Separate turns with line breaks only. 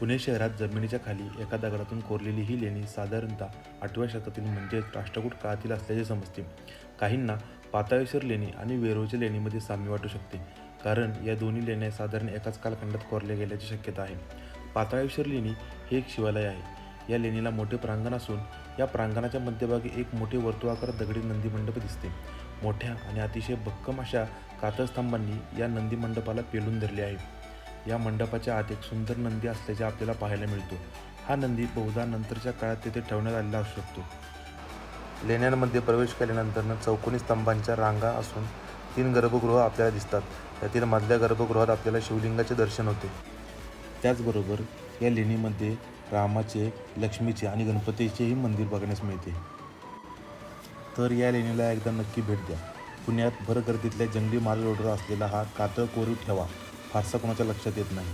पुणे शहरात जमिनीच्या खाली एका दगडातून कोरलेली ही लेणी साधारणतः आठव्या शतकातील म्हणजेच राष्ट्रकूट काळातील असल्याचे समजते. काहींना पाताळेश्वर लेणी आणि वेरूळच्या लेणीमध्ये साम्य वाटू शकते कारण या दोन्ही लेण्या साधारण एकाच कालखंडात कोरल्या गेल्याची शक्यता आहे. पाताळेश्वर लेणी हे एक शिवालय आहे. या लेणीला मोठे प्रांगण असून या प्रांगणाच्या मध्यभागी एक मोठे वर्तुळाकार दगडी नंदी मंडप दिसते. मोठ्या आणि अतिशय भक्कम अशा कातळस्तंभांनी या नंदी मंडपाला पेलून धरले आहे. या मंडपाच्या आत एक सुंदर नंदी असल्याचे आपल्याला पाहायला मिळतो. हा नंदी बहुधा नंतरच्या काळात तेथे ठेवण्यात आलेला असू शकतो. लेण्यांमध्ये प्रवेश केल्यानंतर चौकोनी स्तंभांच्या रांगा असून तीन गर्भगृह आपल्याला दिसतात. त्यातील मधल्या गर्भगृहात आपल्याला शिवलिंगाचे दर्शन होते. त्याचबरोबर या लेणीमध्ये रामाचे लक्ष्मीचे आणि गणपतीचेही मंदिर बघण्यास मिळते. तर या लेणीला एकदा नक्की भेट द्या. पुण्यात भरगर्दीतल्या जंगली माल रोडवर असलेला हा कातळ कोरीव ठेवा. फारसा कोणाच्या लक्षात येत नाही.